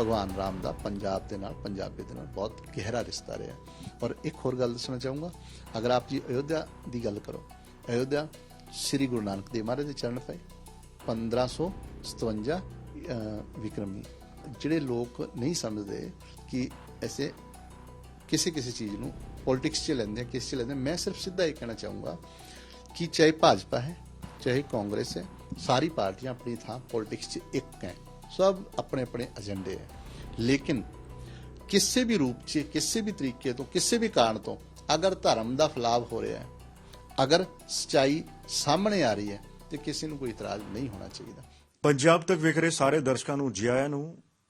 ਭਗਵਾਨ ਰਾਮ ਦਾ ਪੰਜਾਬ ਦੇ ਨਾਲ ਪੰਜਾਬੀ ਦੇ ਨਾਲ ਬਹੁਤ ਗਹਿਰਾ ਰਿਸ਼ਤਾ ਰਿਹਾ। ਔਰ ਇੱਕ ਹੋਰ ਗੱਲ ਦੱਸਣਾ ਚਾਹੂੰਗਾ ਅਗਰ ਆਪ ਜੀ ਅਯੋਧਿਆ ਦੀ ਗੱਲ ਕਰੋ ਅਯੋਧਿਆ ਸ੍ਰੀ ਗੁਰੂ ਨਾਨਕ ਦੇਵ ਮਹਾਰਾਜ ਦੇ ਚਰਨ ਪਏ 1557 ਅਹ, ਵਿਕਰਮੀ। ਜਿਹੜੇ ਲੋਕ ਨਹੀਂ ਸਮਝਦੇ ਕਿ ਐਸੇ ਕਿਸੇ ਕਿਸੇ ਚੀਜ਼ ਨੂੰ ਪੋਲਿਟਿਕਸ 'ਚ ਲੈਂਦੇ ਆ ਕਿਸ 'ਚ ਲੈਂਦੇ ਮੈਂ ਸਿਰਫ ਸਿੱਧਾ ਇਹ ਕਹਿਣਾ ਚਾਹੂੰਗਾ ਕਿ ਚਾਹੇ ਭਾਜਪਾ ਹੈ ਚਾਹੇ ਕਾਂਗਰਸ ਹੈ ਸਾਰੀ ਪਾਰਟੀਆਂ ਆਪਣੀ ਥਾਂ ਪੋਲਿਟਿਕਸ 'ਚ ਇੱਕ ਹੈ। ਸਭ ਆਪਣੇ ਆਪਣੇ ਏਜੰਡੇ ਹੈ ਲੇਕਿਨ ਕਿਸੇ ਵੀ ਰੂਪ 'ਚ ਕਿਸੇ ਵੀ ਤਰੀਕੇ ਤੋਂ ਕਿਸੇ ਵੀ ਕਾਰਨ ਤੋਂ ਅਗਰ ਧਰਮ ਦਾ ਫਲਾਵ ਹੋ ਰਿਹਾ ਹੈ ਅਗਰ ਸਚਾਈ ਸਾਹਮਣੇ ਆ ਰਹੀ ਹੈ ਤੇ ਕਿਸੇ ਨੂੰ ਕੋਈ ਇਤਰਾਜ਼ ਨਹੀਂ ਹੋਣਾ ਚਾਹੀਦਾ ਪੰਜਾਬ ਤੱਕ ਵੇਖ ਰਹੇ ਸਾਰੇ ਦਰਸ਼ਕਾਂ ਨੂੰ ਜੀ ਆਇਆਂ ਨੂੰ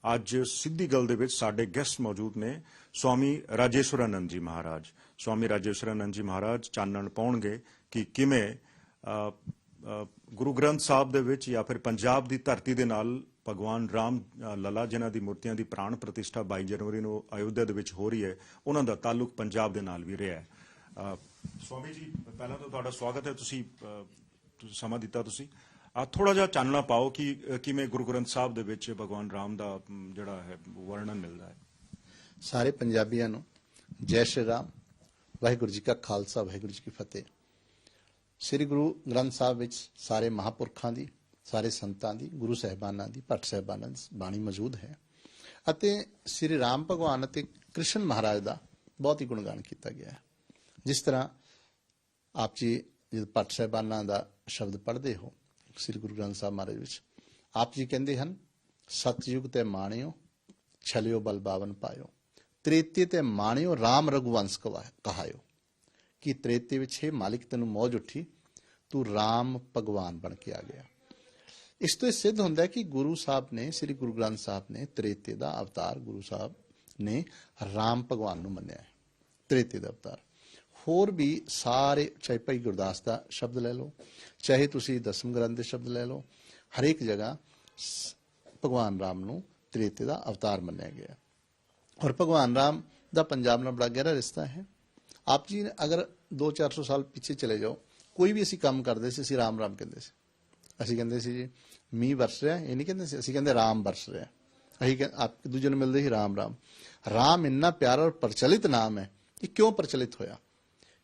ਅੱਜ ਸਿੱਧੀ ਗੱਲ ਦੇ ਵਿੱਚ ਸਾਡੇ ਗੈਸਟ ਮੌਜੂਦ ਨੇ ਸਵਾਮੀ ਰਾਜੇਸ਼ਵਰਾਨੰਦ ਜੀ ਮਹਾਰਾਜ ਸਵਾਮੀ ਰਾਜੇਸ਼ਵਰਾਨੰਦ ਜੀ ਮਹਾਰਾਜ ਚਾਨਣ ਪਾਉਣਗੇ ਕਿ ਕਿਵੇਂ ਗੁਰੂ ਗ੍ਰੰਥ ਸਾਹਿਬ ਦੇ ਵਿੱਚ ਜਾਂ ਫਿਰ ਪੰਜਾਬ ਦੀ ਧਰਤੀ ਦੇ ਨਾਲ ਭਗਵਾਨ ਰਾਮ ਅ, ਲਲਾ ਜਿਨ੍ਹਾਂ ਦੀ ਮੂਰਤੀਆਂ ਦੀ ਪ੍ਰਾਣ ਪ੍ਰਤਿਸ਼ਠਾ 22 ਜਨਵਰੀ ਨੂੰ ਅਯੁੱਧਿਆ ਦੇ ਵਿੱਚ ਹੋ ਰਹੀ ਹੈ ਉਹਨਾਂ ਦਾ ਤਾਲੁਕ ਪੰਜਾਬ ਦੇ ਨਾਲ ਵੀ ਰਿਹਾ ਹੈ। ਸਵਾਮੀ ਜੀ ਪਹਿਲਾਂ ਤਾਂ ਤੁਹਾਡਾ ਸਵਾਗਤ ਹੈ। ਤੁਸੀਂ ਸਮਾਂ ਦਿੱਤਾ ਤੁਸੀਂ। ਆ ਥੋੜਾ ਜਿਹਾ ਚਾਨਣਾ ਪਾਓ ਕਿ ਕਿਵੇਂ ਗੁਰੂ ਗ੍ਰੰਥ ਸਾਹਿਬ ਦੇ ਵਿੱਚ ਭਗਵਾਨ ਰਾਮ ਦਾ ਜਿਹੜਾ ਹੈ ਵਰਣਨ ਮਿਲਦਾ ਹੈ। ਸਾਰੇ ਪੰਜਾਬੀਆਂ ਨੂੰ ਜੈ ਸ਼੍ਰੀ ਰਾਮ ਵਾਹਿਗੁਰੂ ਜੀ ਕਾ ਖਾਲਸਾ ਵਾਹਿਗੁਰੂ ਜੀ ਕੀ ਫਤਿਹ। ਸ੍ਰੀ ਗੁਰੂ ਗ੍ਰੰਥ ਸਾਹਿਬ ਵਿੱਚ ਸਾਰੇ ਮਹਾਪੁਰਖਾਂ ਦੀ ਸਾਰੇ ਸੰਤਾਂ ਦੀ, ਗੁਰੂ ਸਹਿਬਾਨਾਂ ਦੀ ਭੱਟ ਸਹਿਬਾਨਾਂ ਦੀ ਬਾਣੀ ਮੌਜੂਦ ਹੈ। ਅਤੇ ਸ੍ਰੀ ਰਾਮ ਭਗਵਾਨ ਅਤੇ ਕ੍ਰਿਸ਼ਨ ਮਹਾਰਾਜ ਦਾ ਬਹੁਤ ਹੀ ਗੁਣਗਾਨ ਕੀਤਾ ਗਿਆ ਹੈ। ਜਿਸ ਤਰ੍ਹਾਂ ਆਪ ਜੀ ਜਦ ਭੱਟ ਸਹਿਬਾਨਾਂ ਦਾ ਸ਼ਬਦ ਪੜ੍ਹਦੇ ਹੋ, ਸ੍ਰੀ ਗੁਰੂ ਗ੍ਰੰਥ ਸਾਹਿਬ ਮਹਾਰਾਜ ਵਿੱਚ, ਆਪ ਜੀ ਕਹਿੰਦੇ ਹਨ, ਸਤਯੁਗ ਤੇ ਮਾਣਿਓ, ਛਲਿਓ ਬਲ ਬਾਵਨ ਪਾਇਓ। ਤ੍ਰੇਤੇ ਤੇ ਮਾਣਿਓ RAM ਰਘੁਵੰਸ਼ ਕਵਾ- ਕਹਾਇਓ। ਕਿ ਤ੍ਰੇਤੇ ਵਿੱਚ ਹੈ ਮਾਲਿਕ, ਤੈਨੂੰ ਮੌਜ ਉੱਠੀ, ਤੂੰ RAM ਭਗਵਾਨ ਬਣ ਕੇ ਆ ਗਿਆ। ਇਸ ਤੋਂ ਇਹ ਸਿੱਧ ਹੁੰਦਾ ਕਿ ਗੁਰੂ ਸਾਹਿਬ ਨੇ, ਸ੍ਰੀ ਗੁਰੂ ਗ੍ਰੰਥ ਸਾਹਿਬ ਨੇ, ਤ੍ਰੇਤੇ ਦਾ ਅਵਤਾਰ ਗੁਰੂ ਸਾਹਿਬ ਨੇ RAM ਭਗਵਾਨ ਨੂੰ ਮੰਨਿਆ ਹੈ, ਤ੍ਰੇਤੇ ਦਾ ਅਵਤਾਰ। ਹੋਰ ਵੀ ਸਾਰੇ, ਚਾਹੇ ਭਾਈ ਗੁਰਦਾਸ ਦਾ ਸ਼ਬਦ ਲੈ ਲਓ, ਚਾਹੇ ਤੁਸੀਂ ਦਸਮ ਗ੍ਰੰਥ ਦੇ ਸ਼ਬਦ ਲੈ ਲਓ, ਹਰੇਕ ਜਗ੍ਹਾ ਭਗਵਾਨ ਰਾਮ ਨੂੰ ਤ੍ਰੇਤੇ ਦਾ ਅਵਤਾਰ ਮੰਨਿਆ ਗਿਆ ਔਰ ਭਗਵਾਨ ਰਾਮ ਦਾ ਪੰਜਾਬ ਨਾਲ ਬੜਾ ਗਹਿਰਾ ਰਿਸ਼ਤਾ ਹੈ। ਆਪ ਜੀ ਨੇ ਅਗਰ 2-400 ਸਾਲ ਪਿੱਛੇ ਚਲੇ ਜਾਓ, ਕੋਈ ਵੀ ਅਸੀਂ ਕੰਮ ਕਰਦੇ ਸੀ, ਅਸੀਂ ਰਾਮ ਰਾਮ ਕਹਿੰਦੇ ਸੀ। ਅਸੀਂ ਕਹਿੰਦੇ ਸੀ ਜੀ, ਮੀਂਹ ਵਰਸ ਰਿਹਾ, ਇਹ ਨਹੀਂ ਕਹਿੰਦੇ ਸੀ, ਅਸੀਂ ਕਹਿੰਦੇ ਰਾਮ ਵਰਸ ਰਿਹਾ। ਅਸੀਂ ਕਹਿੰਦੇ ਇੱਕ ਦੂਜੇ ਨੂੰ ਮਿਲਦੇ ਸੀ ਰਾਮ ਰਾਮ। ਰਾਮ ਇੰਨਾ ਪਿਆਰਾ ਔਰ ਪ੍ਰਚਲਿਤ ਨਾਮ ਹੈ, ਇਹ ਕਿਉਂ ਪ੍ਰਚਲਿਤ ਹੋਇਆ?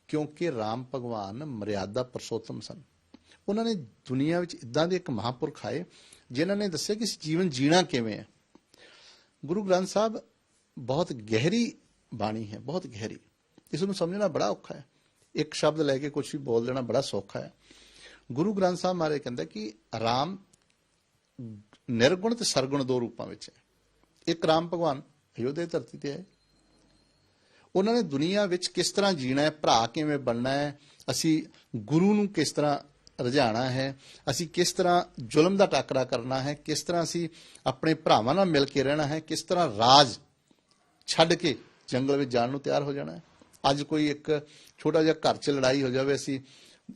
ਕਿਉਂਕਿ ਰਾਮ ਭਗਵਾਨ ਮਰਿਆਦਾ ਪਰਸੋਤਮ ਸਨ। ਉਹਨਾਂ ਨੇ ਦੁਨੀਆ ਵਿੱਚ ਇਦਾਂ ਦੇ ਇੱਕ ਮਹਾਪੁਰਖ ਆਏ, ਜਿਨ੍ਹਾਂ ਨੇ ਦੱਸਿਆ ਕਿ ਇਸ ਜੀਵਨ ਜੀਣਾ ਕਿਵੇਂ ਹੈ। ਗੁਰੂ ਗ੍ਰੰਥ ਸਾਹਿਬ ਬਹੁਤ ਗਹਿਰੀ ਬਾਣੀ ਹੈ, ਬਹੁਤ ਗਹਿਰੀ। ਇਸ ਨੂੰ ਸਮਝਣਾ ਬੜਾ ਔਖਾ ਹੈ। ਇੱਕ ਸ਼ਬਦ ਲੈ ਕੇ ਕੁਝ ਵੀ ਬੋਲ ਦੇਣਾ ਬੜਾ ਸੌਖਾ ਹੈ। ਗੁਰੂ ਗ੍ਰੰਥ ਸਾਹਿਬ ਮਹਾਰਾਜ ਕਹਿੰਦਾ ਕਿ ਰਾਮ ਨਿਰਗੁਣ ਤੇ ਸਰਗੁਣ ਦੋ ਰੂਪਾਂ ਵਿੱਚ ਹੈ। ਇੱਕ ਰਾਮ ਭਗਵਾਨ ਅਯੋਧਿਆ ਧਰਤੀ ਤੇ ਹੈ ਉਹਨਾਂ ਨੇ ਦੁਨੀਆ ਵਿੱਚ ਕਿਸ ਤਰ੍ਹਾਂ ਜੀਣਾ ਹੈ, ਭਰਾ ਕਿਵੇਂ ਬਣਨਾ ਹੈ, ਅਸੀਂ ਗੁਰੂ ਨੂੰ ਕਿਸ ਤਰ੍ਹਾਂ ਰਝਾਣਾ ਹੈ, ਅਸੀਂ ਕਿਸ ਤਰ੍ਹਾਂ ਜ਼ੁਲਮ ਦਾ ਟਾਕਰਾ ਕਰਨਾ ਹੈ, ਕਿਸ ਤਰ੍ਹਾਂ ਅਸੀਂ ਆਪਣੇ ਭਰਾਵਾਂ ਨਾਲ ਮਿਲ ਕੇ ਰਹਿਣਾ ਹੈ, ਕਿਸ ਤਰ੍ਹਾਂ ਰਾਜ ਛੱਡ ਕੇ ਜੰਗਲ ਵਿੱਚ ਜਾਣ ਨੂੰ ਤਿਆਰ ਹੋ ਜਾਣਾ ਹੈ। ਅੱਜ ਕੋਈ ਇੱਕ ਛੋਟਾ ਜਿਹਾ ਘਰ 'ਚ ਲੜਾਈ ਹੋ ਜਾਵੇ, ਅਸੀਂ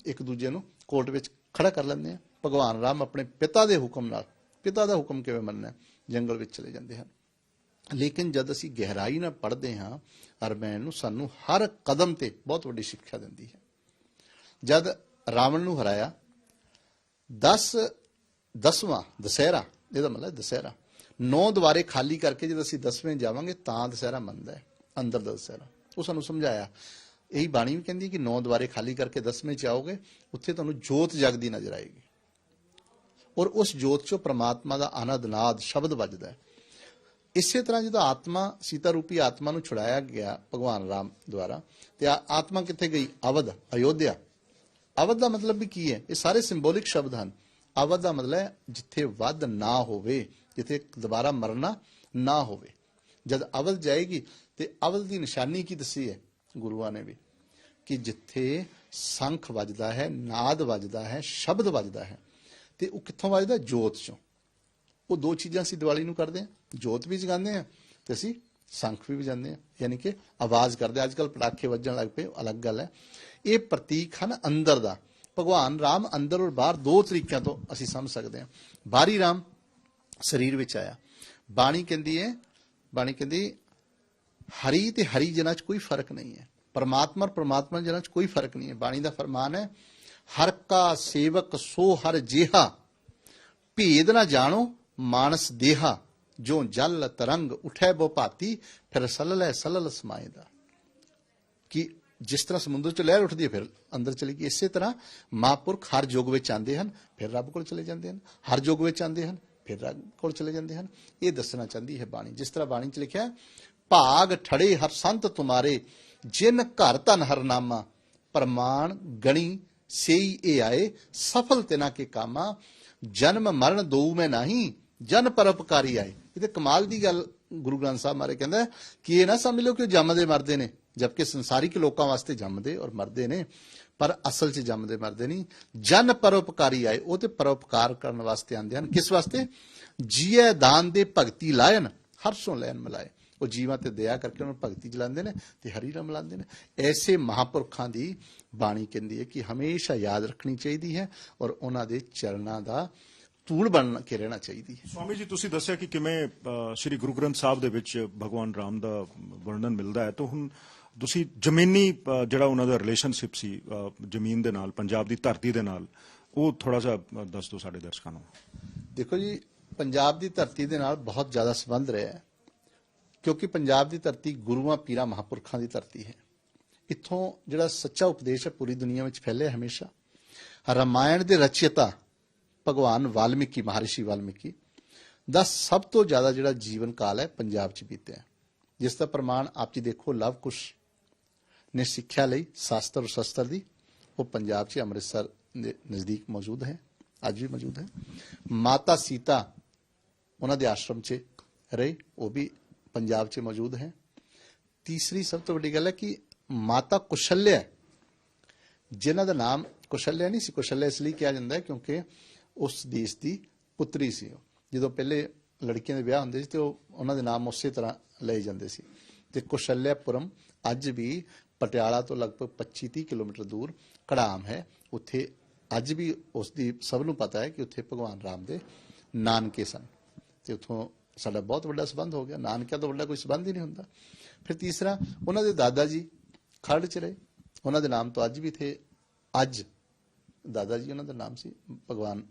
ਇੱਕ ਦੂਜੇ ਨੂੰ ਕੋਰਟ ਵਿੱਚ ਖੜਾ ਕਰ ਲੈਂਦੇ ਹਾਂ। ਭਗਵਾਨ ਰਾਮ ਆਪਣੇ ਪਿਤਾ ਦੇ ਹੁਕਮ ਨਾਲ। ਪਿਤਾ ਦਾ ਹੁਕਮ ਕਿਵੇਂ ਮੰਨਣਾ ਜੰਗਲ ਵਿੱਚ ਚਲੇ ਜਾਂਦੇ ਹਨ। ਲੇਕਿਨ ਜਦ ਅਸੀਂ ਗਹਿਰਾਈ ਨਾਲ ਪੜ੍ਹਦੇ ਹਾਂ, ਅਰਮੈਨ ਨੂੰ ਸਾਨੂੰ ਹਰ ਕਦਮ ਤੇ ਬਹੁਤ ਵੱਡੀ ਸਿੱਖਿਆ ਦਿੰਦੀ ਹੈ। ਜਦ ਰਾਵਣ ਨੂੰ ਹਰਾਇਆ 10 ਦਸਵਾਂ ਦਸਹਿਰਾ, ਇਹਦਾ ਮਤਲਬ ਹੈ ਦਸਹਿਰਾ, ਨੌ ਦੁਆਰੇ ਖਾਲੀ ਕਰਕੇ ਜਦ ਅਸੀਂ ਦਸਵੇਂ ਜਾਵਾਂਗੇ ਤਾਂ ਦਸਹਿਰਾ ਮੰਨਦਾ ਹੈ, ਅੰਦਰ ਦਾ ਦਸਹਿਰਾ। ਉਹ ਸਾਨੂੰ ਸਮਝਾਇਆ ਇਹੀ ਬਾਣੀ ਵੀ ਕਹਿੰਦੀ ਹੈ ਕਿ ਨੌ ਦੁਆਰੇ ਖਾਲੀ ਕਰਕੇ ਦਸਵੇਂ ਚ ਆਓਗੇ, ਉੱਥੇ ਤੁਹਾਨੂੰ ਜੋਤ ਜਗਦੀ ਨਜ਼ਰ ਆਏਗੀ। ਔਰ ਉਸ ਜੋਤ ਚੋਂ ਪ੍ਰਮਾਤਮਾ ਦਾ ਆਨੰਦ ਨਾਦ ਸ਼ਬਦ ਵੱਜਦਾ ਹੈ। ਇਸੇ ਤਰ੍ਹਾਂ ਜਦੋਂ ਆਤਮਾ ਸੀਤਾ ਰੂਪੀ ਆਤਮਾ ਨੂੰ ਛੁਡਾਇਆ ਗਿਆ ਭਗਵਾਨ ਰਾਮ ਦੁਆਰਾ, ਤੇ ਆਤਮਾ ਕਿੱਥੇ ਗਈ? ਅਵਧ, ਅਯੋਧਿਆ। ਅਵਧ ਦਾ ਮਤਲਬ ਵੀ ਕੀ ਹੈ? ਇਹ ਸਾਰੇ ਸਿੰਬੋਲਿਕ ਸ਼ਬਦ ਹਨ। ਅਵਧ ਦਾ ਮਤਲਬ ਹੈ ਜਿੱਥੇ ਵੱਧ ਨਾ ਹੋਵੇ, ਜਿੱਥੇ ਦੁਬਾਰਾ ਮਰਨਾ ਨਾ ਹੋਵੇ। ਜਦ ਅਵਧ ਜਾਏਗੀ, ਤੇ ਅਵਧ ਦੀ ਨਿਸ਼ਾਨੀ ਕੀ ਦੱਸੀ ਹੈ? ਗੁਰੂਆਂ ਨੇ ਵੀ, ਕਿ ਜਿੱਥੇ ਸੰਖ ਵੱਜਦਾ ਹੈ, ਨਾਦ ਵੱਜਦਾ ਹੈ, ਸ਼ਬਦ ਵੱਜਦਾ ਹੈ, ਤੇ ਉਹ ਕਿੱਥੋਂ ਵੱਜਦਾ? ਜੋਤ ਚੋਂ। ਉਹ ਦੋ ਚੀਜ਼ਾਂ ਅਸੀਂ ਦੀਵਾਲੀ ਨੂੰ ਕਰਦੇ ਹਾਂ। ਜੋਤ ਵੀ ਜਗਾਉਂਦੇ ਹਾਂ ਤੇ ਅਸੀਂ ਸੰਖ ਵੀ ਵਜਾਉਂਦੇ ਹਾਂ। ਯਾਨੀ ਕਿ ਆਵਾਜ਼ ਕਰਦੇ ਅੱਜ ਕੱਲ ਪਟਾਕੇ ਵੱਜਣ ਲੱਗ ਪਏ, ਅਲੱਗ ਗੱਲ ਹੈ। ਇਹ ਪ੍ਰਤੀਕ ਹਨ ਅੰਦਰ ਦਾ। ਭਗਵਾਨ ਰਾਮ ਅੰਦਰ ਔਰ ਬਾਹਰ ਦੋ ਤਰੀਕਿਆਂ ਤੋਂ ਅਸੀਂ ਸਮਝ ਸਕਦੇ ਹਾਂ। ਬਾਹਰੀ ਰਾਮ ਸਰੀਰ ਵਿੱਚ ਆਇਆ। ਬਾਣੀ ਕਹਿੰਦੀ ਹੈ, ਬਾਣੀ ਕਹਿੰਦੀ ਹਰੀ ਤੇ ਹਰੀ ਜਨਾਂ 'ਚ ਕੋਈ ਫ਼ਰਕ ਨਹੀਂ ਹੈ। ਪਰਮਾਤਮਾ ਔਰ ਪਰਮਾਤਮਾ ਜਨਾਂ 'ਚ ਕੋਈ ਫ਼ਰਕ ਨਹੀਂ ਹੈ। ਬਾਣੀ ਦਾ ਫਰਮਾਨ ਹੈ, ਹਰ ਕਾ ਸੇਵਕ ਸੋ ਹਰ ਜਿਹਾ। ਭੇਦ ਨਾ ਜਾਣੋ, ਮਾਨਸ ਦੇਹਾ। ਜੋ ਜਲ ਤਰੰਗ ਉਠੈ ਬੋ ਭਾਤੀ, ਫਿਰ ਸਲਲੈ ਸਲਲ ਸਮਾਇਦਾ ਕਿ ਜਿਸ ਤਰ੍ਹਾਂ ਸਮੁੰਦਰ ਚ ਲਹਿਰ ਉੱਠਦੀ ਹੈ, ਫਿਰ ਅੰਦਰ ਚਲੀ ਗਈ। ਇਸੇ ਤਰ੍ਹਾਂ ਮਹਾਂਪੁਰਖ ਹਰ ਯੁੱਗ ਵਿੱਚ ਆਉਂਦੇ ਹਨ, ਫਿਰ ਰੱਬ ਕੋਲ ਚਲੇ ਜਾਂਦੇ ਹਨ। ਹਰ ਯੁੱਗ ਵਿੱਚ ਆਉਂਦੇ ਹਨ, ਫਿਰ ਰੱਬ ਕੋਲ ਚਲੇ ਜਾਂਦੇ ਹਨ। ਇਹ ਦੱਸਣਾ ਚਾਹੁੰਦੀ ਹੈ ਬਾਣੀ। ਜਿਸ ਤਰ੍ਹਾਂ ਬਾਣੀ ਚ ਲਿਖਿਆ ਭਾਗ ਠੜੇ ਹਰ ਸੰਤ ਤੁਮਾਰੇ, ਜਿਨ ਘਰ ਧਨ ਹਰਨਾਮਾ ਪ੍ਰਮਾਣ ਗਣੀ ਸੇਈ ਇਹ ਆਏ, ਸਫਲ ਤਿਨਾ ਕੇ ਕਾਮਾ। ਜਨਮ ਮਰਨ ਦੋ ਮੈਂ ਨਹੀਂ, ਜਨ ਪਰਉਪਕਾਰੀ ਆਏ। ਇਹ ਤੇ ਕਮਾਲ ਦੀ ਗੱਲ ਗੁਰੂ ਗ੍ਰੰਥ ਸਾਹਿਬ ਮਾਰੇ ਕਹਿੰਦਾ ਕਿ ਇਹ ਨਾ ਸਮਝ ਲਓ ਕਿ ਉਹ ਜੰਮਦੇ ਮਰਦੇ ਨੇ, ਜਦਕਿ ਸੰਸਾਰਿਕ ਲੋਕਾਂ ਵਾਸਤੇ ਜੰਮਦੇ ਔਰ ਮਰਦੇ ਨੇ, ਪਰ ਅਸਲ 'ਚ ਜੰਮਦੇ ਮਰਦੇ ਨਹੀਂ। ਜਨ ਪਰਉਪਕਾਰੀ ਆਏ, ਉਹ ਤੇ ਪਰਉਪਕਾਰ ਕਰਨ ਵਾਸਤੇ ਆਉਂਦੇ ਹਨ। ਕਿਸ ਵਾਸਤੇ? ਜੀਏ ਦਾਨ ਦੇ ਭਗਤੀ ਲਾਇਨ, ਹਰਸੋਂ ਲੈਣ ਮਿਲਾਏ। ਉਹ ਜੀਵਾਂ ਤੇ ਦਇਆ ਕਰਕੇ ਉਹਨਾਂ ਨੂੰ ਭਗਤੀ ਜਲਾਉਂਦੇ ਨੇ ਤੇ ਹਰੀ ਨਾਮ ਲਾਉਂਦੇ ਨੇ। ਐਸੇ ਮਹਾਪੁਰਖਾਂ ਦੀ ਬਾਣੀ ਕਹਿੰਦੀ ਹੈ ਕਿ ਹਮੇਸ਼ਾ ਯਾਦ ਰੱਖਣੀ ਚਾਹੀਦੀ ਹੈ ਔਰ ਉਹਨਾਂ ਦੇ ਚਰਨਾਂ ਦਾ ਧੂੜ ਬਣ ਕੇ ਰਹਿਣਾ ਚਾਹੀਦੀ ਹੈ। ਸਵਾਮੀ ਜੀ ਤੁਸੀਂ ਦੱਸਿਆ ਕਿ ਕਿਵੇਂ ਸ੍ਰੀ ਗੁਰੂ ਗ੍ਰੰਥ ਸਾਹਿਬ ਦੇ ਵਿੱਚ ਭਗਵਾਨ ਰਾਮ ਦਾ ਵਰਣਨ ਮਿਲਦਾ ਹੈ। ਤਾਂ ਹੁਣ ਤੁਸੀਂ ਜ਼ਮੀਨੀ ਜਿਹੜਾ ਉਹਨਾਂ ਦਾ ਰਿਲੇਸ਼ਨਸ਼ਿਪ ਸੀ ਜ਼ਮੀਨ ਦੇ ਨਾਲ ਪੰਜਾਬ ਦੀ ਧਰਤੀ ਦੇ ਨਾਲ ਉਹ ਥੋੜਾ ਜਿਹਾ ਦੱਸ ਦਿਓ ਸਾਡੇ ਦਰਸ਼ਕਾਂ ਨੂੰ। ਦੇਖੋ ਜੀ ਪੰਜਾਬ ਦੀ ਧਰਤੀ ਦੇ ਨਾਲ ਬਹੁਤ ਜ਼ਿਆਦਾ ਸੰਬੰਧ ਰਿਹਾ ਹੈ। ਕਿਉਂਕਿ ਪੰਜਾਬ ਦੀ ਧਰਤੀ ਗੁਰੂਆਂ, ਪੀਰਾਂ, ਮਹਾਪੁਰਖਾਂ ਦੀ ਧਰਤੀ ਹੈ। ਇੱਥੋਂ ਜਿਹੜਾ ਸੱਚਾ ਉਪਦੇਸ਼ ਹੈ, ਪੂਰੀ ਦੁਨੀਆ ਵਿੱਚ ਫੈਲਿਆ ਹਮੇਸ਼ਾ। ਰਾਮਾਇਣ ਦੇ ਰਚయిਤਾ ਭਗਵਾਨ ਵਾਲਮੀਕੀ, ਮਹਰਸ਼ੀ ਵਾਲਮੀਕੀ ਦਾ ਸਭ ਤੋਂ ਜ਼ਿਆਦਾ ਜਿਹੜਾ ਜੀਵਨ ਕਾਲ ਹੈ, ਪੰਜਾਬ 'ਚ ਬੀਤਿਆ ਜਿਸ ਦਾ ਪ੍ਰਮਾਣ ਆਪ ਜੀ ਦੇਖੋ, ਲਵ ਕੁਸ਼ ਨੇ ਸਿੱਖਿਆ ਲਈ, ਸ਼ਾਸਤਰ ਸ਼ਸਤਰ ਦੀ, ਉਹ ਪੰਜਾਬ 'ਚ ਅੰਮ੍ਰਿਤਸਰ ਦੇ ਨਜ਼ਦੀਕ ਮੌਜੂਦ ਹੈ, ਅੱਜ ਵੀ ਮੌਜੂਦ ਹੈ। ਮਾਤਾ ਸੀਤਾ ਉਹਨਾਂ ਦੇ ਆਸ਼ਰਮ 'ਚ ਰਹੇ, ਉਹ ਵੀ ਪੰਜਾਬ 'ਚ ਮੌਜੂਦ ਹੈ। ਤੀਸਰੀ ਸਭ ਤੋਂ ਵੱਡੀ ਗੱਲ ਹੈ ਕਿ ਮਾਤਾ ਕੁਸ਼ਲਿਆ ਜਿਨ੍ਹਾਂ ਦਾ ਨਾਮ ਕੁਸ਼ਲਿਆ ਨਹੀਂ ਸੀ, ਕੁਸ਼ਲਿਆ ਇਸ ਲਈ ਕਿਹਾ ਜਾਂਦਾ ਹੈ ਕਿਉਂਕਿ ਉਸ ਦੇਸ਼ ਦੀ ਪੁੱਤਰੀ ਸੀ ਜਦੋਂ ਪਹਿਲੇ ਲੜਕੀਆਂ ਦੇ ਵਿਆਹ ਹੁੰਦੇ ਸੀ ਤੇ ਉਹ ਉਹਨਾਂ ਦੇ ਨਾਮ ਉਸੇ ਤਰ੍ਹਾਂ ਲਏ ਜਾਂਦੇ ਸੀ। ਤੇ ਕੁਸ਼ਲਿਆਪੁਰਮ ਅੱਜ ਵੀ ਪਟਿਆਲਾ ਤੋਂ ਲਗਭਗ 25-30 ਕਿਲੋਮੀਟਰ ਦੂਰ ਕੜਾਮ ਹੈ। ਉੱਥੇ ਅੱਜ ਵੀ ਉਸ ਦੀ ਸਭ ਨੂੰ ਪਤਾ ਹੈ ਕਿ ਉੱਥੇ ਭਗਵਾਨ ਰਾਮ ਦੇ ਨਾਨਕੇ ਸਨ। ਤੇ ਉੱਥੋਂ ਸਾਡਾ ਬਹੁਤ ਵੱਡਾ ਸਬੰਧ ਹੋ ਗਿਆ, ਨਾਨਕਿਆਂ ਤੋਂ ਵੱਡਾ ਕੋਈ ਸਬੰਧ ਹੀ ਨਹੀਂ ਹੁੰਦਾ। ਫਿਰ ਤੀਸਰਾ, ਉਹਨਾਂ ਦੇ ਦਾਦਾ ਜੀ ਖਰੜ ਚ ਰਹੇ। ਉਹਨਾਂ ਦੇ ਨਾਮ ਤੋਂ ਅੱਜ ਵੀ ਥੇ ਅੱਜ ਦਾਦਾ ਜੀ ਉਹਨਾਂ ਦਾ ਨਾਮ ਸੀ, ਭਗਵਾਨ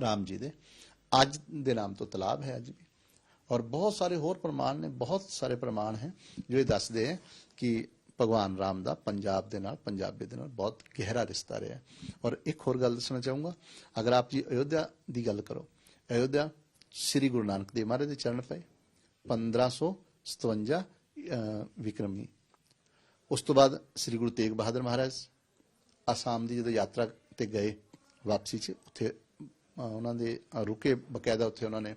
ਰਾਮ ਜੀ ਦੇ। ਅੱਜ ਦੇ ਨਾਮ ਤੋਂ ਤਲਾਬ ਹੈ ਅੱਜ ਵੀ। ਔਰ ਬਹੁਤ ਸਾਰੇ ਹੋਰ ਪ੍ਰਮਾਣ ਨੇ, ਬਹੁਤ ਸਾਰੇ ਪ੍ਰਮਾਣ ਹੈ, ਜੋ ਇਹ ਦੱਸਦੇ ਹੈ ਕਿ ਭਗਵਾਨ ਰਾਮ ਦਾ ਪੰਜਾਬ ਦੇ ਨਾਲ, ਪੰਜਾਬੀ ਦੇ ਨਾਲ ਬਹੁਤ ਗਹਿਰਾ ਰਿਸ਼ਤਾ ਰਿਹਾ ਔਰ ਇੱਕ ਹੋਰ ਗੱਲ ਦੱਸਣਾ ਚਾਹੂੰਗਾ, ਅਗਰ ਆਪ ਜੀ ਅਯੋਧਿਆ ਦੀ ਗੱਲ ਕਰੋ, ਅਯੋਧਿਆ ਸ੍ਰੀ ਗੁਰੂ ਨਾਨਕ ਦੇਵ ਮਹਾਰਾਜ ਦੇ ਚਰਨ ਪਏ 1557 ਅਹ, ਵਿਕਰਮੀ। ਉਸ ਤੋਂ ਬਾਅਦ ਸ੍ਰੀ ਗੁਰੂ ਤੇਗ ਬਹਾਦਰ ਮਹਾਰਾਜ ਆਸਾਮ ਦੀ ਜਦੋਂ ਯਾਤਰਾ ਤੇ ਗਏ ਵਾਪਸੀ 'ਚ ਉੱਥੇ ਉਹਨਾਂ ਦੇ ਰੁਕੇ ਬਕਾਇਦਾ ਉੱਥੇ ਉਹਨਾਂ ਨੇ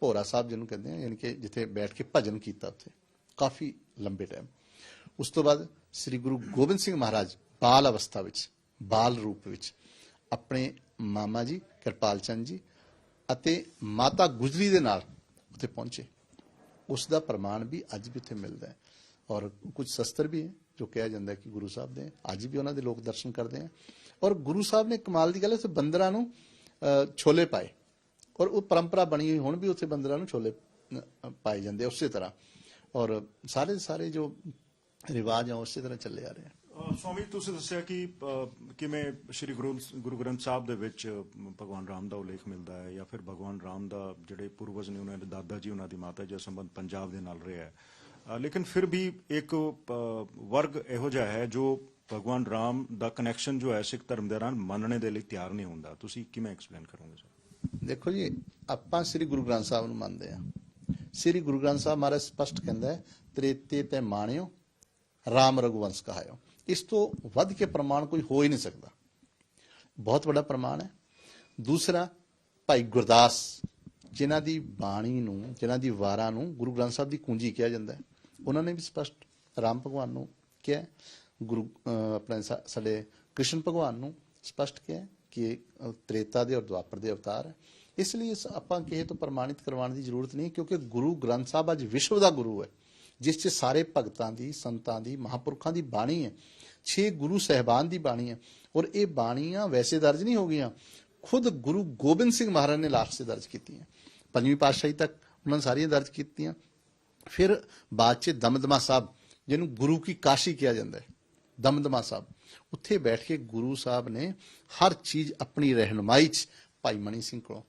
ਭੋਰਾ ਸਾਹਿਬ ਜਿਹਨੂੰ ਕਹਿੰਦੇ ਆ ਯਾਨੀ ਕਿ ਜਿੱਥੇ ਬੈਠ ਕੇ ਭਜਨ ਕੀਤਾ ਉੱਥੇ ਕਾਫੀ ਲੰਬੇ ਟਾਈਮ ਉਸ ਤੋਂ ਬਾਅਦ ਸ੍ਰੀ ਗੁਰੂ ਗੋਬਿੰਦ ਸਿੰਘ ਮਹਾਰਾਜ ਬਾਲ ਅਵਸਥਾ ਵਿੱਚ ਬਾਲ ਰੂਪ ਵਿੱਚ ਆਪਣੇ ਮਾਮਾ ਜੀ ਕਿਰਪਾਲ ਚੰਦ ਜੀ ਅਤੇ ਮਾਤਾ ਗੁਜਰੀ ਦੇ ਨਾਲ ਉੱਥੇ ਪਹੁੰਚੇ। ਉਸ ਦਾ ਪ੍ਰਮਾਣ ਵੀ ਅੱਜ ਵੀ ਉੱਥੇ ਮਿਲਦਾ ਹੈ। ਔਰ ਕੁਝ ਸ਼ਸਤਰ ਵੀ ਹੈ ਜੋ ਕਿਹਾ ਜਾਂਦਾ ਕਿ ਗੁਰੂ ਸਾਹਿਬ ਦੇ ਅੱਜ ਵੀ ਉਹਨਾਂ ਦੇ ਲੋਕ ਦਰਸ਼ਨ ਕਰਦੇ ਆ ਔਰ ਗੁਰੂ ਸਾਹਿਬ ਨੇ ਕਮਾਲ ਦੀ ਗੱਲ ਹੈ ਉੱਥੇ ਬੰਦਰਾਂ ਨੂੰ ਅਹ, ਛੋਲੇ ਪਾਏ। ਔਰ ਉਹ ਪਰੰਪਰਾ ਬਣੀ ਹੋਈ ਹੁਣ ਵੀ ਉੱਥੇ ਬੰਦਰਾਂ ਨੂੰ ਛੋਲੇ ਪਾਏ ਜਾਂਦੇ ਉਸੇ ਤਰ੍ਹਾਂ। ਔਰ ਸਾਰੇ ਦੇ ਸਾਰੇ ਜੋ ਰਿਵਾਜ ਆ ਉਸੇ ਤਰ੍ਹਾਂ ਚੱਲੇ ਆ ਰਹੇ ਆ। ਸਵਾਮੀ, ਤੁਸੀਂ ਦੱਸਿਆ ਕਿ ਕਿਵੇਂ ਸ੍ਰੀ ਗੁਰੂ ਗੁਰੂ ਗ੍ਰੰਥ ਸਾਹਿਬ ਦੇ ਵਿੱਚ ਭਗਵਾਨ ਰਾਮ ਦਾ ਉਲੇਖ ਮਿਲਦਾ ਹੈ ਜਾਂ ਫਿਰ ਭਗਵਾਨ ਰਾਮ ਦਾ ਜਿਹੜੇ ਪੂਰਵਜ ਨੇ ਉਹਨਾਂ ਦੇ ਦਾਦਾ ਜੀ, ਉਹਨਾਂ ਦੀ ਮਾਤਾ ਜੀ ਸੰਬੰਧ ਪੰਜਾਬ ਦੇ ਨਾਲ ਰਿਹਾ ਹੈ। ਲੇਕਿਨ ਫਿਰ ਵੀ ਇੱਕ ਵਰਗ ਇਹੋ ਜਿਹਾ ਹੈ ਜੋ ਭਗਵਾਨ ਰਾਮ ਦਾ ਕਨੈਕਸ਼ਨ ਜੋ ਹੈ ਸਿੱਖ ਧਰਮ ਦੇ ਨਾਲ ਮੰਨਣੇ ਦੇ ਲਈ ਤਿਆਰ ਨਹੀਂ ਹੁੰਦਾ। ਤੁਸੀਂ ਕਿਵੇਂ ਐਕਸਪਲੇਨ ਕਰੋਗੇ ਸਰ? ਦੇਖੋ ਜੀ, ਆਪਾਂ ਸ੍ਰੀ ਗੁਰੂ ਗ੍ਰੰਥ ਸਾਹਿਬ ਨੂੰ ਮੰਨਦੇ ਆ ਸ੍ਰੀ ਗੁਰੂ ਗ੍ਰੰਥ ਸਾਹਿਬ ਮਹਾਰਾਜ ਸਪਸ਼ਟ ਕਹਿੰਦਾ ਹੈ, ਤ੍ਰੇਤੇ ਤੇ ਮਾਣਿਓ, ਰਾਮ ਰਘੁਵੰਸ਼ ਕਹਾਇਓ। ਇਸ ਤੋਂ ਵੱਧ ਕੇ ਪ੍ਰਮਾਣ ਕੋਈ ਹੋ ਹੀ ਨਹੀਂ ਸਕਦਾ। ਬਹੁਤ ਵੱਡਾ ਪ੍ਰਮਾਣ ਹੈ। ਦੂਸਰਾ, ਭਾਈ ਗੁਰਦਾਸ, ਜਿਨ੍ਹਾਂ ਦੀ ਬਾਣੀ ਨੂੰ, ਜਿਨ੍ਹਾਂ ਦੀ ਵਾਰਾਂ ਨੂੰ ਗੁਰੂ ਗ੍ਰੰਥ ਸਾਹਿਬ ਦੀ ਕੁੰਜੀ ਕਿਹਾ ਜਾਂਦਾ ਹੈ। ਉਹਨਾਂ ਨੇ ਵੀ ਸਪਸ਼ਟ ਰਾਮ ਭਗਵਾਨ ਨੂੰ ਕਿਹਾ ਗੁਰੂ ਆਪਣੇ ਸਾਡੇ ਕ੍ਰਿਸ਼ਨ ਭਗਵਾਨ ਨੂੰ ਸਪਸ਼ਟ ਕਿਹਾ ਕਿ ਇਹ ਤ੍ਰੇਤਾ ਦੇ ਔਰ ਦੁਆਪਰ ਦੇ ਅਵਤਾਰ ਹੈ। ਇਸ ਲਈ ਇਸ ਆਪਾਂ ਕਿਸੇ ਤੋਂ ਪ੍ਰਮਾਣਿਤ ਕਰਵਾਉਣ ਦੀ ਜ਼ਰੂਰਤ ਨਹੀਂ ਕਿਉਂਕਿ ਗੁਰੂ ਗ੍ਰੰਥ ਸਾਹਿਬ ਅੱਜ ਵਿਸ਼ਵ ਦਾ ਗੁਰੂ ਹੈ। ਜਿਸ 'ਚ ਸਾਰੇ ਭਗਤਾਂ ਦੀ, ਸੰਤਾਂ ਦੀ, ਮਹਾਪੁਰਖਾਂ ਦੀ ਬਾਣੀ ਹੈ। ਛੇ ਗੁਰੂ ਸਹਿਬਾਨ ਦੀ ਬਾਣੀ ਹੈ। ਔਰ ਇਹ ਬਾਣੀਆਂ ਵੈਸੇ ਦਰਜ ਨਹੀਂ ਹੋ ਗਈਆਂ ਖੁਦ ਗੁਰੂ ਗੋਬਿੰਦ ਸਿੰਘ ਮਹਾਰਾਜ ਨੇ ਲਾਸਟ 'ਚ ਦਰਜ ਕੀਤੀਆਂ। ਪੰਜਵੀਂ ਪਾਤਸ਼ਾਹੀ ਤੱਕ ਉਹਨਾਂ ਨੇ ਸਾਰੀਆਂ ਦਰਜ ਕੀਤੀਆਂ। ਫਿਰ ਬਾਅਦ 'ਚ ਦਮਦਮਾ ਸਾਹਿਬ, ਜਿਹਨੂੰ ਗੁਰੂ ਕੀ ਕਾਸ਼ੀ ਕਿਹਾ ਜਾਂਦਾ ਹੈ, ਦਮਦਮਾ ਸਾਹਿਬ। ਉੱਥੇ ਬੈਠ ਕੇ ਗੁਰੂ ਸਾਹਿਬ ਨੇ ਹਰ ਚੀਜ਼ ਆਪਣੀ ਰਹਿਨਮਾਈ 'ਚ ਭਾਈ ਮਣੀ ਸਿੰਘ ਕੋਲੋਂ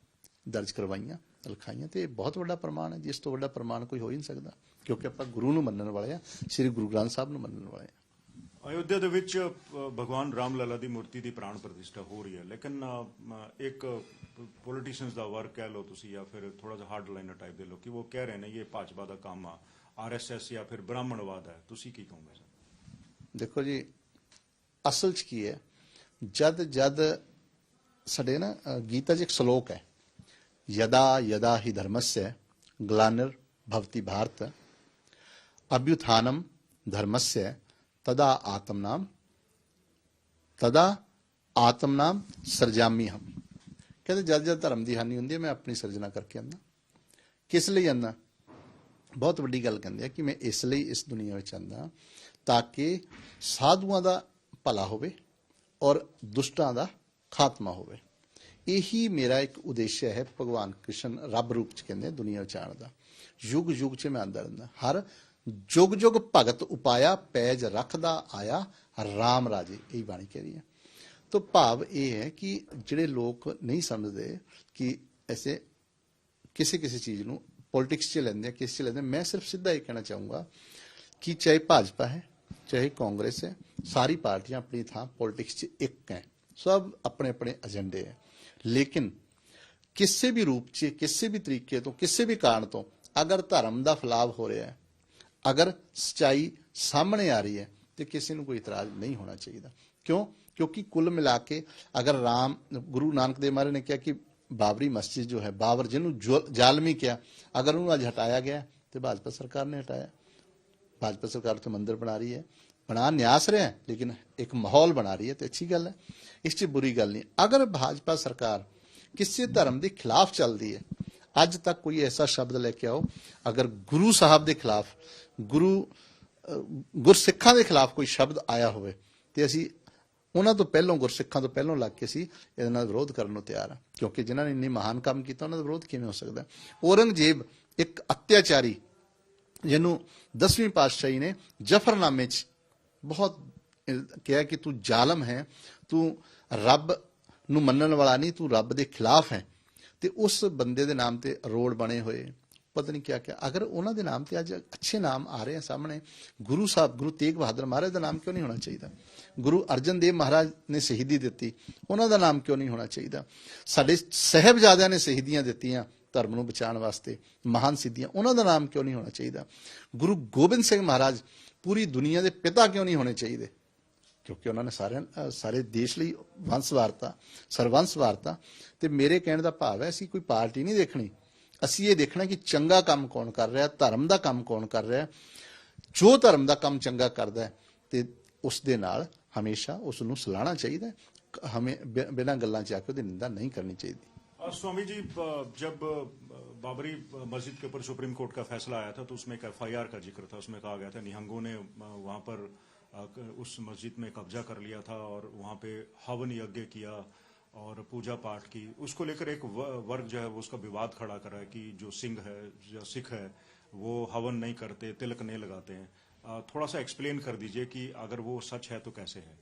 ਦਰਜ ਕਰਵਾਈਆਂ, ਲਿਖਾਈਆਂ। ਤੇ ਇਹ ਬਹੁਤ ਵੱਡਾ ਪ੍ਰਮਾਣ ਹੈ। ਜਿਸ ਤੋਂ ਵੱਡਾ ਪ੍ਰਮਾਣ ਕੋਈ ਹੋ ਹੀ ਨਹੀਂ ਸਕਦਾ। ਕਿਉਂਕਿ ਆਪਾਂ ਗੁਰੂ ਨੂੰ ਮੰਨਣ ਵਾਲੇ ਆ ਸ੍ਰੀ ਗੁਰੂ ਗ੍ਰੰਥ ਸਾਹਿਬ ਨੂੰ ਮੰਨਣ ਵਾਲੇ ਆ। ਅਯੋਧਿਆ ਦੇ ਵਿੱਚ ਭਗਵਾਨ ਰਾਮ ਲਲਾ ਦੀ ਮੂਰਤੀ ਦੀ ਪ੍ਰਾਣ ਪ੍ਰਤਿਸ਼ਠਾ ਹੋ ਰਹੀ ਹੈ। ਲੇਕਿਨ ਇੱਕ ਪੋਲੀਟੀਸ਼ੀਅਨਸ ਦਾ ਵਰਕ ਕਹਿ ਲਓ ਤੁਸੀਂ ਜਾਂ ਫਿਰ ਥੋੜਾ ਜਿਹਾ ਹਾਰਡ ਲਾਈਨਰ ਟਾਈਪ ਦੇ ਲੋਕੀ ਉਹ ਕਹਿ ਰਹੇ ਨੇ ਇਹ ਭਾਜਪਾ ਦਾ ਕੰਮ ਆ ਆਰਐਸਐਸ ਜਾਂ ਫਿਰ ਬ੍ਰਾਹਮਣਵਾਦ ਹੈ। ਤੁਸੀਂ ਕੀ ਕਹੋਗੇ ਸਰ? ਦੇਖੋ ਜੀ ਅਸਲ 'ਚ ਕੀ ਹੈ ਜਦ ਜਦ ਸਾਡੇ ਨਾ ਗੀਤਾ 'ਚ ਇੱਕ ਸ਼ਲੋਕ ਹੈ ਯਦਾ ਯਦਾ ਹੀ ਧਰਮਸਯ ਗਲਾਨਿਰ ਭਵਤੀ ਭਾਰਤ ਅਭਿਉਥਾਨਮ ਧਰਮਸਯ ਤਦਾ ਆਤਮਨਾਮ ਤਦਾ ਆਤਮਨਾਮ ਸਰਜਾਮੀ ਹਮ ਕਹਿੰਦੇ ਜਦ ਜਦ ਧਰਮ ਦੀ ਹਾਨੀ ਹੁੰਦੀ ਹੈ ਮੈਂ ਆਪਣੀ ਸਿਰਜਣਾ ਕਰਕੇ ਆਉਂਦਾ ਕਿਸ ਲਈ ਆਉਂਦਾ ਬਹੁਤ ਵੱਡੀ ਗੱਲ ਕਹਿੰਦੇ ਆ ਕਿ ਮੈਂ ਇਸ ਲਈ ਇਸ ਦੁਨੀਆ ਵਿੱਚ ਆਂਦਾ ਤਾਂ ਕਿ ਸਾਧੂਆਂ ਦਾ ਭਲਾ ਹੋਵੇ ਔਰ ਦੁਸ਼ਟਾਂ ਦਾ ਖਾਤਮਾ ਹੋਵੇ ਇਹੀ ਮੇਰਾ ਇੱਕ ਉਦੇਸ਼ ਹੈ ਭਗਵਾਨ ਕ੍ਰਿਸ਼ਨ ਰੱਬ ਰੂਪ ਚ ਕਹਿੰਦੇ ਆ ਦੁਨੀਆ ਵਿੱਚ ਆਉਣ ਦਾ ਯੁਗ ਯੁਗ ਚ ਮੈਂ ਆਂਦਾ ਰਹਿੰਦਾ ਹਰ ਜੁਗ ਜੁਗ ਭਗਤ ਉਪਾਇਆ, ਪੈਜ ਰੱਖਦਾ ਆਇਆ RAM ਰਾਜੇ, ਇਹ ਬਾਣੀ ਕਹਿ ਰਹੀ ਹੈ। ਤੋ ਭਾਵ ਇਹ ਹੈ ਕਿ ਜਿਹੜੇ ਲੋਕ ਨਹੀਂ ਸਮਝਦੇ ਕਿ ਐਸੇ ਕਿਸੇ ਕਿਸੇ ਚੀਜ਼ ਨੂੰ ਪੋਲਿਟਿਕਸ 'ਚ ਲੈਂਦੇ ਆ, ਕਿਸ 'ਚ ਲੈਂਦੇ ਮੈਂ ਸਿਰਫ ਸਿੱਧਾ ਇਹ ਕਹਿਣਾ ਚਾਹੂੰਗਾ ਕਿ ਚਾਹੇ ਭਾਜਪਾ ਹੈ, ਚਾਹੇ ਕਾਂਗਰਸ ਹੈ, ਸਾਰੀ ਪਾਰਟੀਆਂ ਆਪਣੀ ਥਾਂ ਪੋਲਿਟਿਕਸ 'ਚ ਇੱਕ ਹੈ। ਸਭ ਆਪਣੇ ਆਪਣੇ ਏਜੰਡੇ ਹੈ। ਲੇਕਿਨ ਕਿਸੇ ਵੀ ਰੂਪ 'ਚ, ਕਿਸੇ ਵੀ ਤਰੀਕੇ ਤੋਂ, ਕਿਸੇ ਵੀ ਕਾਰਨ ਤੋਂ ਅਗਰ ਧਰਮ ਦਾ ਫਲਾਵ ਹੋ ਰਿਹਾ ਹੈ ਅਗਰ ਸਚਾਈ ਸਾਹਮਣੇ ਆ ਰਹੀ ਹੈ ਤੇ ਕਿਸੇ ਨੂੰ ਕੋਈ ਇਤਰਾਜ਼ ਨਹੀਂ ਹੋਣਾ ਚਾਹੀਦਾ। ਕਿਉਂ? ਕਿਉਂਕਿ ਕੁੱਲ ਮਿਲਾ ਕੇ ਅਗਰ ਰਾਮ ਗੁਰੂ ਨਾਨਕ ਦੇਵ ਮਹਾਰਾਜ ਨੇ ਕਿਹਾ ਕਿ ਬਾਬਰੀ ਮਸਜਿਦ ਜੋ ਹੈ ਬਾਬਰ ਜਿਹਨੂੰ ਜੋ- ਜ਼ਾਲਮੀ ਕਿਹਾ ਅਗਰ ਉਹਨੂੰ ਅੱਜ ਹਟਾਇਆ ਗਿਆ ਤੇ ਭਾਜਪਾ ਸਰਕਾਰ ਨੇ ਹਟਾਇਆ। ਭਾਜਪਾ ਸਰਕਾਰ ਤੇ ਮੰਦਿਰ ਬਣਾ ਰਹੀ ਹੈ। ਬਣਾ ਨਿਆਸ ਰਿਹਾ ਹੈ, ਲੇਕਿਨ ਇੱਕ ਮਾਹੌਲ ਬਣਾ ਰਹੀ ਹੈ ਤੇ ਅੱਛੀ ਗੱਲ ਹੈ। ਇਸ 'ਚ ਬੁਰੀ ਗੱਲ ਨਹੀਂ। ਅਗਰ ਭਾਜਪਾ ਸਰਕਾਰ ਕਿਸੇ ਧਰਮ ਦੇ ਖਿਲਾਫ ਚੱਲਦੀ ਹੈ ਅੱਜ ਤੱਕ ਕੋਈ ਐਸਾ ਸ਼ਬਦ ਲੈ ਕੇ ਆਓ, ਅਗਰ ਗੁਰੂ ਸਾਹਿਬ ਦੇ ਖਿਲਾਫ, ਗੁਰੂ ਗੁਰਸਿੱਖਾਂ ਦੇ ਖਿਲਾਫ ਕੋਈ ਸ਼ਬਦ ਆਇਆ ਹੋਵੇ, ਤੇ ਅਸੀਂ ਉਹਨਾਂ ਤੋਂ ਪਹਿਲਾਂ, ਗੁਰਸਿੱਖਾਂ ਤੋਂ ਪਹਿਲਾਂ ਲੱਗ ਕੇ ਸੀ ਇਹਦੇ ਨਾਲ ਵਿਰੋਧ ਕਰਨ ਨੂੰ ਤਿਆਰ ਆ ਕਿਉਂਕਿ ਜਿਨ੍ਹਾਂ ਨੇ ਇੰਨੀ ਮਹਾਨ ਕੰਮ ਕੀਤਾ, ਉਹਨਾਂ ਦਾ ਵਿਰੋਧ ਕਿਵੇਂ ਹੋ ਸਕਦਾ ਔਰੰਗਜ਼ੇਬ ਇੱਕ ਅਤਿਆਚਾਰੀ, ਜਿਹਨੂੰ 10ਵੀਂ ਪਾਤਸ਼ਾਹੀ ਨੇ ਜਫਰਨਾਮੇ 'ਚ ਬਹੁਤ ਕਿਹਾ ਕਿ ਤੂੰ ਜ਼ਾਲਮ ਹੈ, ਤੂੰ ਰੱਬ ਨੂੰ ਮੰਨਣ ਵਾਲਾ ਨਹੀਂ, ਤੂੰ ਰੱਬ ਦੇ ਖਿਲਾਫ ਹੈ। ਤੇ ਉਸ ਬੰਦੇ ਦੇ ਨਾਮ ਤੇ ਰੋਡ ਬਣੇ ਹੋਏ। ਪਤਾ ਨਹੀਂ ਕਿਆ ਕਿਆ। ਅਗਰ ਉਹਨਾਂ ਦੇ ਨਾਮ ਤੇ ਅੱਜ ਅੱਛੇ ਨਾਮ ਆ ਰਹੇ ਆ ਸਾਹਮਣੇ, ਗੁਰੂ ਸਾਹਿਬ, ਗੁਰੂ ਤੇਗ ਬਹਾਦਰ ਮਹਾਰਾਜ ਦਾ ਨਾਮ ਕਿਉਂ ਨਹੀਂ ਹੋਣਾ ਚਾਹੀਦਾ? ਗੁਰੂ ਅਰਜਨ ਦੇਵ ਮਹਾਰਾਜ ਨੇ ਸ਼ਹੀਦੀ ਦਿੱਤੀ। ਉਹਨਾਂ ਦਾ ਨਾਮ ਕਿਉਂ ਨਹੀਂ ਹੋਣਾ ਚਾਹੀਦਾ? ਸਾਡੇ ਸਹਿਬਜ਼ਾਦਿਆਂ ਨੇ ਸ਼ਹੀਦੀਆਂ ਦਿੱਤੀਆਂ ਧਰਮ ਨੂੰ ਬਚਾਉਣ ਵਾਸਤੇ। ਮਹਾਨ ਸਿੱਧੀਆਂ। ਉਹਨਾਂ ਦਾ ਨਾਮ ਕਿਉਂ ਨਹੀਂ ਹੋਣਾ ਚਾਹੀਦਾ? ਗੁਰੂ ਗੋਬਿੰਦ ਸਿੰਘ ਮਹਾਰਾਜ, ਪੂਰੀ ਦੁਨੀਆ ਦੇ ਪਿਤਾ ਕਿਉਂ ਨਹੀਂ ਹੋਣੇ ਚਾਹੀਦੇ? ਕਿਉਂਕਿ ਉਹਨਾਂ ਨੇ ਸਾਰਿਆਂ ਅ, ਸਾਰੇ ਦੇਸ਼ ਲਈ ਵੰਸ਼ ਵਾਰਤਾ ਸਰਵੰਸ ਵਾਰਤਾ ਤੇ ਮੇਰੇ ਕਹਿਣ ਦਾ ਭਾਵ ਹੈ ਅਸੀਂ ਕੋਈ ਪਾਰਟੀ ਨਹੀਂ ਦੇਖਣੀ ਅਸੀਂ ਇਹ ਦੇਖਣਾ ਕਿ ਚੰਗਾ ਕੰਮ ਕੌਣ ਕਰ ਰਿਹਾ ਧਰਮ ਦਾ ਕੰਮ ਕੌਣ ਕਰ ਰਿਹਾ ਜੋ ਧਰਮ ਦਾ ਕੰਮ ਚੰਗਾ ਕਰਦਾ ਹੈ ਤੇ ਉਸ ਦੇ ਨਾਲ ਹਮੇਸ਼ਾ ਉਸ ਨੂੰ ਸਲਾਹਣਾ ਚਾਹੀਦਾ ਹੈ। ਹਮੇ ਬਿ- ਬਿਨਾਂ ਗੱਲਾਂ ਚ ਆ ਕੇ ਉਹਦੀ ਨਿੰਦਾ ਨਹੀਂ ਕਰਨੀ ਚਾਹੀਦੀ अ, स्वामी जी अ, जब अ, बाबरी अ, मस्जिद के ऊपर सुप्रीम कोर्ट का फैसला आया था तो उसमें एक एफआईआर का जिक्र था उसमें कहा गया था निहंगों ने अ, वहां पर अ, क- उस मस्जिद में कब्जा कर लिया था और वहाँ पे हवन यज्ञ किया और पूजा पाठ की। उसको लेकर एक वर्ग जो है वो उसका विवाद खड़ा करा है कि जो सिंह है या सिख है, वो हवन नहीं करते, तिलक नहीं लगाते हैं। थोड़ा सा एक्सप्लेन कर दीजिए कि अगर वो सच है तो कैसे है?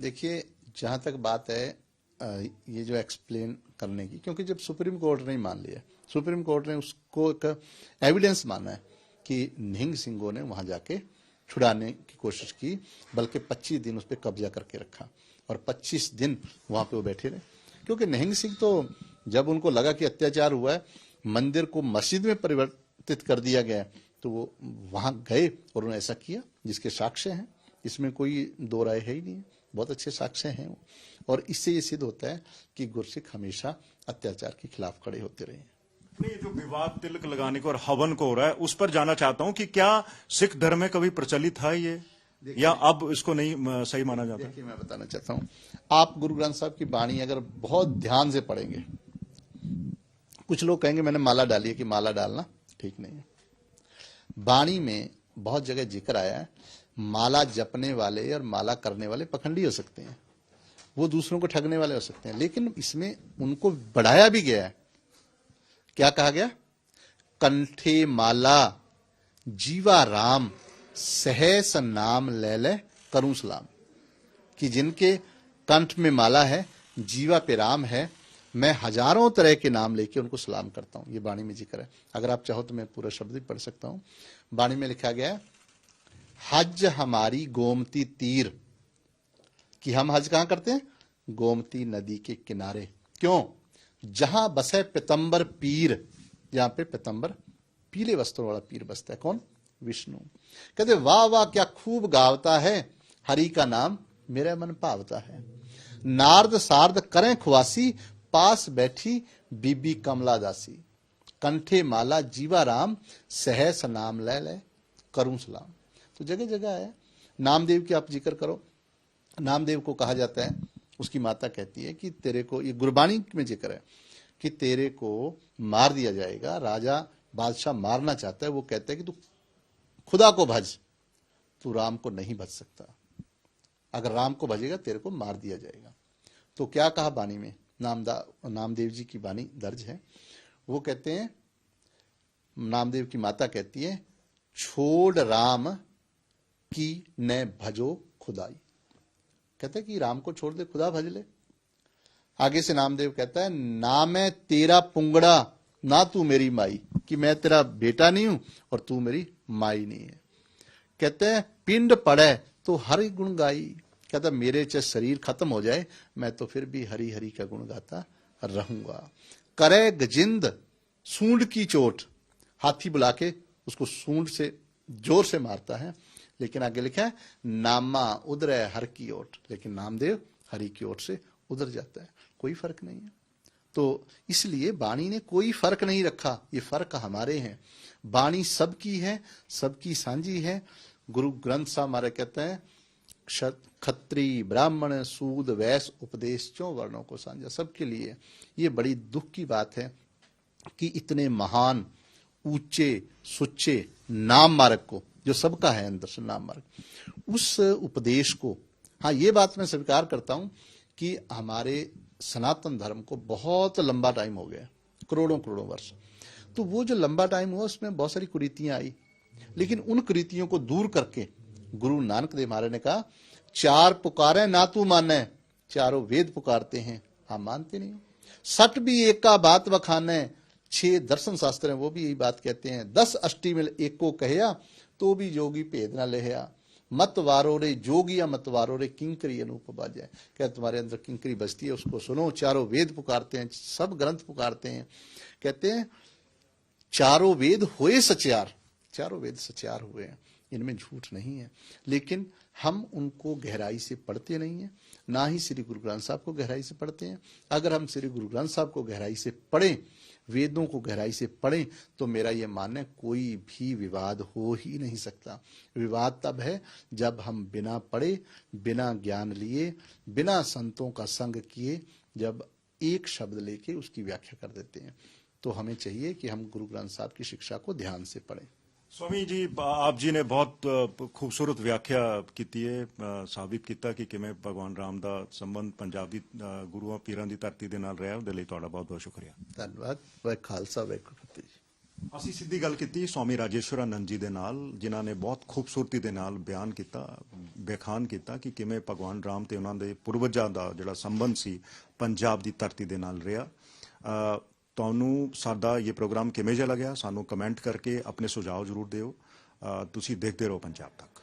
देखिए, जहाँ तक बात है ये जो एक्सप्लेन करने की, क्योंकि जब सुप्रीम कोर्ट ने मान लिया, सुप्रीम कोर्ट ने उसको एक एविडेंस माना है कि निहंग सिंहों ने वहाँ जाके छुड़ाने की कोशिश की, बल्कि 25 दिन उस पर कब्जा करके रखा। और 25 दिन वहाँ पे वो बैठे रहे। क्योंकि निहंग सिंह तो जब उनको लगा कि अत्याचार हुआ है, मंदिर को मस्जिद में परिवर्तित कर दिया गया तो वो वहाँ गए और उन्होंने ऐसा किया, जिसके साक्ष्य हैं। इसमें कोई दो राय है ही नहीं। बहुत अच्छे साक्ष्य हैं वो। और इससे ये सिद्ध होता है कि गुरसिख हमेशा अत्याचार के खिलाफ खड़े होते रहे हैं। नहीं ये जो विवाद तिलक लगाने को और हवन को हो रहा है उस पर जाना चाहता हूँ कि क्या सिख धर्म में कभी प्रचलित था ये? या अब इसको नहीं सही माना जाता देखिए मैं बताना चाहता हूँ। आप गुरु ग्रंथ साहब की बाणी अगर बहुत ध्यान से पढ़ेंगे कुछ लोग कहेंगे मैंने माला डाली है कि माला डालना ठीक नहीं है। बाणी में बहुत जगह ज़िक्र आया है माला जपने वाले और माला करने वाले पखंडी हो सकते हैं। वो दूसरों को ठगने वाले हो सकते हैं। लेकिन इसमें उनको बढ़ाया भी गया है। क्या कहा गया? कंठे माला, जीवा राम, सहस नाम ले ले करूँ सलाम। कि जिनके कंठ में माला है, जीवा पे राम है, मैं हज़ारों तरह के नाम लेके उनको सलाम करता हूँ। ये वाणी में ज़िक्र है। अगर आप चाहो तो मैं पूरा शब्द भी पढ़ सकता हूँ। वाणी में लिखा गया है, हज हमारी गोमती तीर। कि हम हज कहाँ करते हैं? गोमती नदी के किनारे। क्यों? जहाँ बसे पितंबर पीर, यहाँ पे पितंबर पीले वस्त्रों वाला पीर बसता है। कौन? विष्णु। कहते, वाह वाह, क्या खूब गावता है। हरि का नाम मेरा मन भावता है। नारद सार्द करें खुआसी पास बैठी बीबी कमला दासी। कंठे माला, जीवा राम, सहस नाम ले ले, करूँ सलाम। तो जगह जगह है। नामदेव की आप ज़िक्र करो। नामदेव को कहा जाता है उसकी माता कहती है कि तेरे को, ये गुरबानी में ज़िक्र है कि तेरे को मार दिया जाएगा, राजा बादशाह मारना चाहता है, वो कहता है कि तू खुदा को भज, तू राम को नहीं भज सकता। अगर राम को भजेगा, तेरे को मार दिया जाएगा। तो क्या कहा बानी में? नामदा, नामदेव जी की बानी दर्ज है। वो कहते हैं, नामदेव की माता कहती है, छोड़ राम की न भजो खुदाई। कहते हैं कि राम को छोड़ दे, खुदा भज ले। आगे से नामदेव कहता है, ना मैं तेरा पुंगड़ा, ना तू मेरी माई, कि मैं तेरा बेटा नहीं हूँ और तू मेरी माई नहीं है। कहते हैं, पिंड पड़े तो हरि गुण गाई। कहता मेरे चाहे शरीर खत्म हो जाए, मैं तो फिर भी हरी हरी का गुण गाता रहूँगा। करे गजिंद, सूंड की चोट। हाथी बुला के उसको सूंड से, ज़ोर से मारता है। लेकिन आगे लिखा है, नामा उधर है, हर की ओट लेकिन नामदेव हरि की ओट से उधर जाता है। कोई फ़र्क नहीं है। तो इसलिए बाणी ने कोई फ़र्क नहीं रखा। ये फ़र्क हमारे हैं। बाणी सबकी है, सबकी सांझी है। गुरु ग्रंथ साहब हमारे कहते हैं खत्री ब्राह्मण, सूद, वैस, उपदेश, चो वर्णों को साझा सबके लिए। ये बड़ी दुख की बात है कि इतने महान, ऊँचे, सुच्चे नाम मार्ग को जो सबका है नाम मार्ग उस उपदेश को हाँ ये बात मैं स्वीकार करता हूँ कि हमारे सनातन धर्म को बहुत लंबा टाइम हो गया, करोड़ों करोड़ों वर्ष। तो वो जो लंबा टाइम हुआ, उसमें बहुत सारी कुरीतियाँ आई। लेकिन उन कुरीतियों को दूर करके गुरु नानक देव महाराज ने कहा, चार पुकारे ना तू माने, चारों वेद पुकारते हैं आप मानते नहीं। सठ भी एक का बात बखाने, छह दर्शन शास्त्र हैं, वो भी यही बात कहते हैं। दस अष्टी में एक को कहया तो भी जोगी भेद न लेया मत वारो रे जोगिया मत वारो रे किंकरी अनूप बाजे। क्या तुम्हारे अंदर किंकरी बजती है, उसको सुनो, चारों वेद पुकारते हैं, सब ग्रंथ पुकारते हैं। कहते हैं, चारों वेद हुए सचार चारों वेद सचार हुए हैं, इनमें झूठ नहीं है। लेकिन हम उनको गहराई से पढ़ते नहीं हैं, ना ही श्री गुरु ग्रंथ साहब को गहराई से पढ़ते हैं। अगर हम श्री गुरु ग्रंथ साहब को गहराई से पढ़ें वेदों को गहराई से पढ़ें तो मेरा ये मानना है, कोई भी विवाद हो ही नहीं सकता। विवाद तब है जब हम बिना पढ़े, बिना ज्ञान लिए, बिना संतों का संग किए, जब एक शब्द लेके उसकी व्याख्या कर देते हैं। तो हमें चाहिए कि हम गुरु ग्रंथ साहब की शिक्षा को ध्यान से पढ़ें। ਸਵਾਮੀ ਜੀ ਆਪ ਜੀ ਨੇ ਬਹੁਤ ਖੂਬਸੂਰਤ ਵਿਆਖਿਆ ਕੀਤੀ ਹੈ ਸਾਬਿਤ ਕੀਤਾ ਕਿ ਕਿਵੇਂ ਭਗਵਾਨ ਰਾਮ ਦਾ ਸੰਬੰਧ ਪੰਜਾਬੀ ਗੁਰੂਆਂ ਪੀਰਾਂ ਦੀ ਧਰਤੀ ਦੇ ਨਾਲ ਰਿਹਾ ਉਹਦੇ ਲਈ ਤੁਹਾਡਾ ਬਹੁਤ ਬਹੁਤ ਸ਼ੁਕਰੀਆ। ਧੰਨਵਾਦ। ਵਾਹਿ ਖਾਲਸਾ ਵਾਹਿਗੁਰੂ ਫਤਿਹ ਜੀ। ਅਸੀਂ ਸਿੱਧੀ ਗੱਲ ਕੀਤੀ ਸਵਾਮੀ ਰਾਜੇਸ਼ਵਰਾਨੰਦ ਜੀ ਦੇ ਨਾਲ ਜਿਨ੍ਹਾਂ ਨੇ ਬਹੁਤ ਖੂਬਸੂਰਤੀ ਦੇ ਨਾਲ ਬਿਆਨ ਕੀਤਾ ਬਿਆਨ ਕੀਤਾ ਕਿ ਕਿਵੇਂ ਭਗਵਾਨ ਰਾਮ ਤੇ ਉਹਨਾਂ ਦੇ ਪੂਰਵਜਾਂ ਦਾ ਜਿਹੜਾ ਸੰਬੰਧ ਸੀ ਪੰਜਾਬ ਦੀ ਧਰਤੀ ਦੇ ਨਾਲ ਰਿਹਾ। ਤੁਹਾਨੂੰ ਸਾਡਾ ਇਹ ਪ੍ਰੋਗਰਾਮ ਕਿਵੇਂ ਜਿਹਾ ਲੱਗਿਆ? ਸਾਨੂੰ ਕਮੈਂਟ ਕਰਕੇ ਆਪਣੇ ਸੁਝਾਅ ਜ਼ਰੂਰ ਦਿਓ। ਤੁਸੀਂ ਦੇਖਦੇ ਰਹੋ ਪੰਜਾਬ ਤੱਕ।